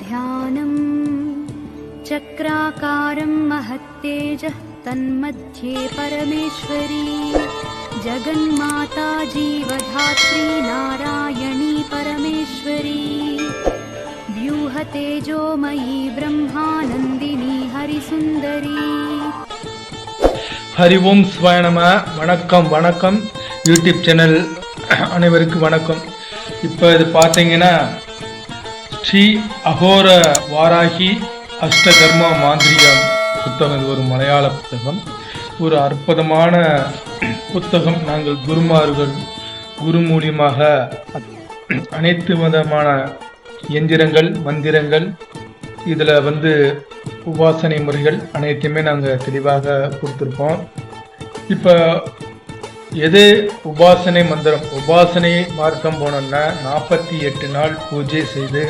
ध्यानम् चक्राकारं महत्तेजः तन्मध्ये परमेश्वरी जगन्माता जीवधात्री नारायणी परमेश्वरी व्यूहतेजोमयी ब्रह्मानन्दिनी हरिसुन्दरी ஹரி ஓம் சிவாய நம வணக்கம் வணக்கம் யூடியூப் சேனல் அனைவருக்கும் வணக்கம் இப்போ இது பார்த்தீங்கன்னா ஸ்ரீ அகோர வாராகி அஷ்டகர்மா மாந்திரிகம் புத்தகம். இது ஒரு மலையாள புத்தகம். ஒரு அற்புதமான புத்தகம். நாங்கள் குருமார்கள் குரு மூலியமாக அனைத்து விதமான எந்திரங்கள் மந்திரங்கள் இதில் வந்து உபாசனை முறைகள் அனைத்தையுமே நாங்கள் தெளிவாக கொடுத்துருப்போம். இப்போ எது உபாசனை மந்திரம்? உபாசனை மார்க்கம் போனோம்னா நாற்பத்தி எட்டு நாள் பூஜை செய்து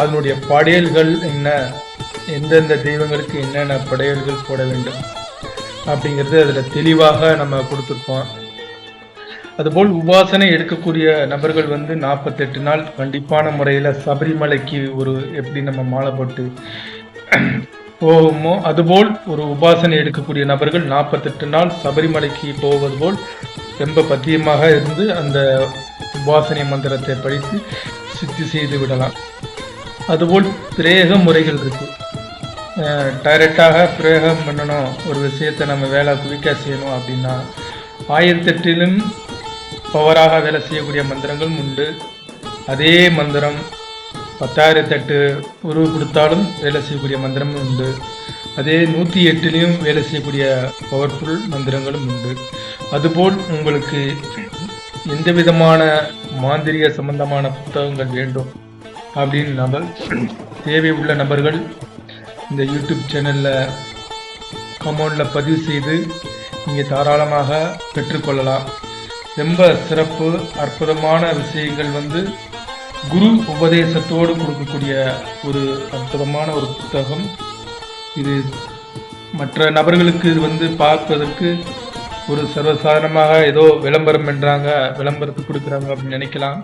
அதனுடைய படையல்கள் என்ன? எந்தெந்த தெய்வங்களுக்கு என்னென்ன படையல்கள் போட வேண்டும்? அப்படிங்கிறது அதில் தெளிவாக நம்ம கொடுத்துருப்போம். அதுபோல் உபாசனை எடுக்கக்கூடிய நபர்கள் வந்து நாற்பத்தெட்டு நாள் கண்டிப்பான முறையில் சபரிமலைக்கு ஒரு எப்படி நம்ம மாலை போட்டு அதுபோல் ஒரு உபாசனை எடுக்கக்கூடிய நபர்கள் நாற்பத்தெட்டு நாள் சபரிமலைக்கு போவது போல் ரொம்ப பத்தியமாக இருந்து அந்த உபாசனை மந்திரத்தை படித்து சித்தி செய்து விடலாம். அதுபோல் பிரேக முறைகள் இருக்கு. டைரெக்டாக பிரேகம் பண்ணணும். ஒரு விஷயத்தை நம்ம வேலை குவிக்க செய்யணும் அப்படின்னா ஆயிரத்தெட்டிலும் பவராக வேலை செய்யக்கூடிய மந்திரங்களும் உண்டு. அதே மந்திரம் பத்தாயிரத்தெட்டு உருவு கொடுத்தாலும் வேலை செய்யக்கூடிய மந்திரமும் உண்டு. அதே நூற்றி எட்டுலேயும் வேலை செய்யக்கூடிய பவர்ஃபுல் மந்திரங்களும் உண்டு. அதுபோல் உங்களுக்கு எந்த விதமான மாந்திரிக சம்பந்தமான புத்தகங்கள் வேண்டும்? அப்படின்னு நபர் தேவை உள்ள நபர்கள் இந்த யூடியூப் சேனலில் அமௌண்ட்டில் பதிவு செய்து நீங்கள் தாராளமாக பெற்றுக்கொள்ளலாம். ரொம்ப சிறப்பு அற்புதமான விஷயங்கள் வந்து குரு உபதேசத்தோடு கொடுக்கக்கூடிய ஒரு அற்புதமான ஒரு புத்தகம். இது மற்ற நபர்களுக்கு இது வந்து பார்ப்பதற்கு ஒரு சர்வசாதாரணமாக ஏதோ விளம்பரம் என்றாங்க விளம்பரத்துக்கு கொடுக்குறாங்க அப்படின்னு நினைக்கலாம்.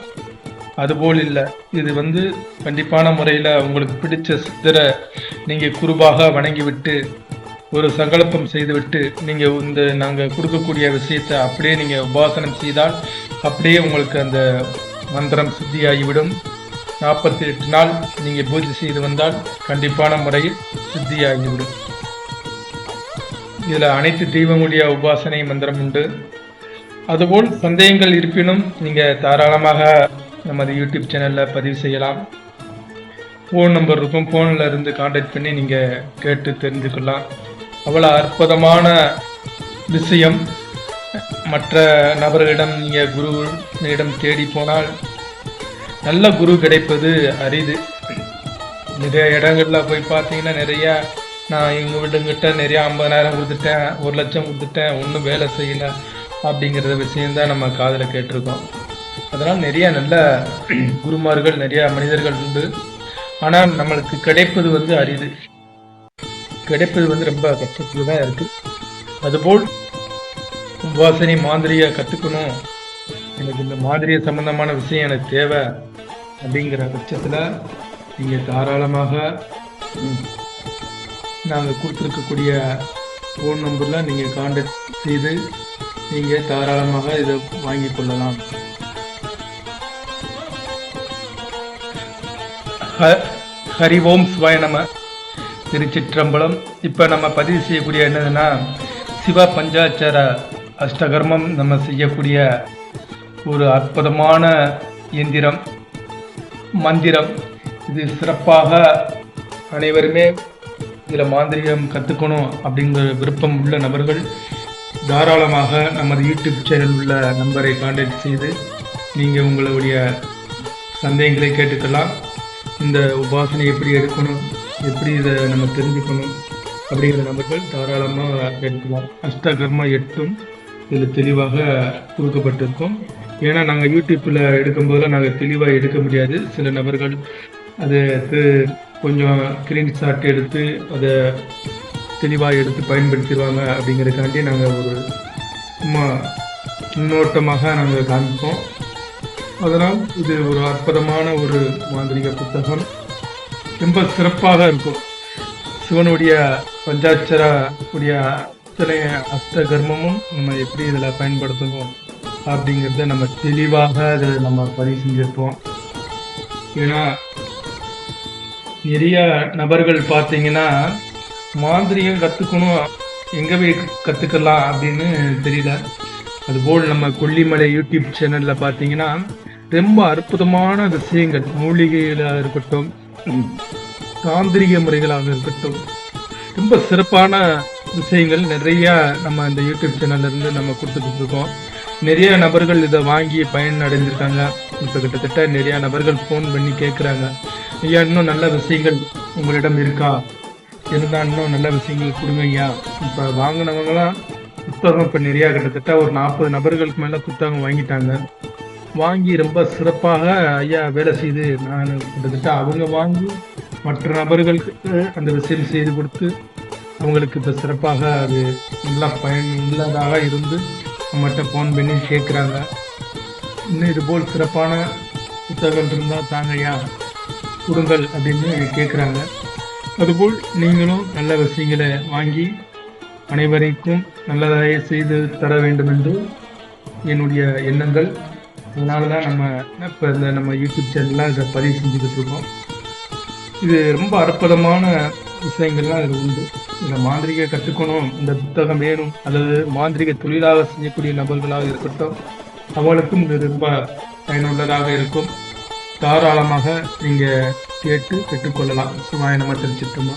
அதுபோல் இல்லை. இது வந்து கண்டிப்பான முறையில் உங்களுக்கு பிடிச்ச சித்தரை நீங்கள் குருபாக வணங்கிவிட்டு ஒரு சங்கல்பம் செய்துவிட்டு நீங்கள் இந்த நாங்கள் கொடுக்கக்கூடிய விஷயத்தை அப்படியே நீங்கள் உபாசனம் செய்தால் அப்படியே உங்களுக்கு அந்த மந்திரம் சித்தியாகிவிடும். நாற்பத்தி எட்டு நாள் நீங்கள் பூஜை செய்து வந்தால் கண்டிப்பான முறையில் சித்தியாகிவிடும். இதில் அனைத்து தெய்வங்களுடைய உபாசனை மந்திரம் உண்டு. அதுபோல் சந்தேகங்கள் இருப்பினும் நீங்கள் தாராளமாக நமது யூடியூப் சேனலில் பதிவு செய்யலாம். ஃபோன் நம்பர் இருக்கும். ஃபோனில் இருந்து காண்டாக்ட் பண்ணி நீங்கள் கேட்டு தெரிஞ்சுக்கலாம் அவ்வளோ அற்புதமான விஷயம். மற்ற நபர்களிடம் நீங்கள் குருவிடம் தேடி போனால் நல்ல குரு கிடைப்பது அரிது. நிறைய இடங்கள்ல போய் பார்த்தீங்கன்னா நிறையா நான் எங்கள் வீட்டுங்கிட்ட நிறையா ஐம்பதாயிரம் கொடுத்துட்டேன் ஒரு லட்சம் கொடுத்துட்டேன் ஒன்றும் வேலை செய்யலை அப்படிங்கிற விஷயம்தான் நம்ம காதில் கேட்டிருக்கோம். அதனால் நிறைய நல்ல குருமார்கள் நிறைய மனிதர்கள் உண்டு. ஆனால் நம்மளுக்கு கிடைப்பது வந்து அரிது. கிடைப்பது வந்து ரொம்ப கஷ்டத்தில் தான் இருக்குது அதுபோல் வாசனை மாதிரியை கற்றுக்கணும் எனக்கு இந்த மாதிரிய சம்பந்தமான விஷயம் எனக்கு தேவை அப்படிங்கிற பட்சத்தில் நீங்கள் தாராளமாக நாங்கள் கொடுத்துருக்கக்கூடிய ஃபோன் நம்பரில் நீங்கள் காண்டாக்ட் செய்து நீங்கள் தாராளமாக இதை வாங்கி கொள்ளலாம். ஹ- ஹரி ஓம் சிவாய நம. திருச்சிற்றம்பலம். இப்போ நம்ம பதிவு செய்யக்கூடிய என்னதுன்னா சிவ பஞ்சாட்சர அஷ்டகர்மம் நம்ம செய்யக்கூடிய ஒரு அற்புதமான இயந்திரம் மந்திரம். இது சிறப்பாக அனைவருமே இதில் மாந்திரிகம் கற்றுக்கணும் அப்படிங்கிற விருப்பம் உள்ள நபர்கள் தாராளமாக நமது யூடியூப் சேனல் உள்ள நம்பரை காண்டாக்ட் செய்து நீங்கள் உங்களுடைய சந்தேகங்களை கேட்டுக்கலாம். இந்த உபாசனை எப்படி எடுக்கணும் எப்படி இதை நம்ம தெரிஞ்சுக்கணும் அப்படிங்கிற நபர்கள் தாராளமாக எடுக்கலாம் அஷ்டகர்மா எட்டும் இதில் தெளிவாக கொடுக்கப்பட்டிருக்கும். ஏன்னா நாங்கள் யூடியூப்பில் எடுக்கும்போதெல்லாம் நாங்கள் தெளிவாக எடுக்க முடியாது. சில நபர்கள் அதுக்கு கொஞ்சம் ஸ்க்ரீன்ஷாட் எடுத்து அதை தெளிவாக எடுத்து பயன்படுத்திடுவாங்க அப்படிங்கிறதுக்காண்டி நாங்கள் ஒரு சும்மா முன்னோட்டமாக நாங்கள் காமிப்போம் அதனால் இது ஒரு அற்புதமான ஒரு மாந்திரிக புத்தகம். ரொம்ப சிறப்பாக இருக்கும். சிவனுடைய பஞ்சாட்சர உடைய அத்தனை அஷ்ட கர்மமும் நம்ம எப்படி இதில் பயன்படுத்துவோம் அப்படிங்கிறத நம்ம தெளிவாக அதை நம்ம பதிவு செஞ்சிருப்போம். ஏன்னா நிறைய நபர்கள் பார்த்தீங்கன்னா மாந்திரிகம் கற்றுக்கணும் எங்கே போய் கற்றுக்கலாம் அப்படின்னு தெரியல. அதுபோல் நம்ம கொல்லிமலை யூடியூப் சேனலில் பார்த்தீங்கன்னா ரொம்ப அற்புதமான விஷயங்கள். மூலிகைகளாக இருக்கட்டும் தாந்திரிக முறைகளாக இருக்கட்டும். ரொம்ப சிறப்பான விஷயங்கள் நிறைய நம்ம இந்த யூடியூப் சேனல்ல இருந்து நம்ம கொடுத்துட்டு இருக்கோம் நிறைய நபர்கள் இதை வாங்கி பயன் அடைஞ்சிருக்காங்க இப்போ கிட்டத்தட்ட நிறைய நபர்கள் ஃபோன் பண்ணி கேட்குறாங்க ஐயா இன்னும் நல்ல விஷயங்கள் உங்களிடம் இருக்கா? இருந்தால் இன்னும் நல்ல விஷயங்கள் கொடுங்க ஐயா. இப்போ வாங்கினவங்களாம் புத்தகம் இப்போ நிறையா கிட்டத்தட்ட ஒரு நாற்பது நபர்களுக்கு மேலே புத்தகம் வாங்கிட்டாங்க. வாங்கி ரொம்ப சிறப்பாக ஐயா வேலை செய்து நான் கிட்டத்தட்ட அவங்க வாங்கி மற்ற நபர்களுக்கு அந்த விஷயம் செய்து கொடுத்து அவங்களுக்கு இப்போ சிறப்பாக அது நல்லா பயனுள்ளதாக இருந்து நம்மகிட்ட ஃபோன் பண்ணி கேட்குறாங்க. இன்னும் இதுபோல் சிறப்பான புத்தகங்கள் இருந்தால் தாங்கய்யா கொடுங்கள் அப்படின்னு கேட்குறாங்க. அதுபோல் நீங்களும் நல்ல விஷயங்களை வாங்கி அனைவருக்கும் நல்லதாக செய்து தர வேண்டும் என்று என்னுடைய எண்ணங்கள். அதனால தான் நம்ம இப்போ இந்த நம்ம யூடியூப் சேனல்லாம் இதை பதிவு செஞ்சுக்கிட்டு இருக்கோம். இது ரொம்ப அற்புதமான விஷயங்கள்லாம் இதில் உண்டு. இந்த மாந்திரிக கற்றுக்கணும் இந்த புத்தகம் வேணும் அல்லது மாந்திரிக தொழிலாக செய்யக்கூடிய நபர்களாக இருக்கட்டும் அவங்களுக்கும் இது ரொம்ப பயனுள்ளதாக இருக்கும். தாராளமாக நீங்கள் கேட்டு பெற்றுக்கொள்ளலாம் சுமாயணமாக நம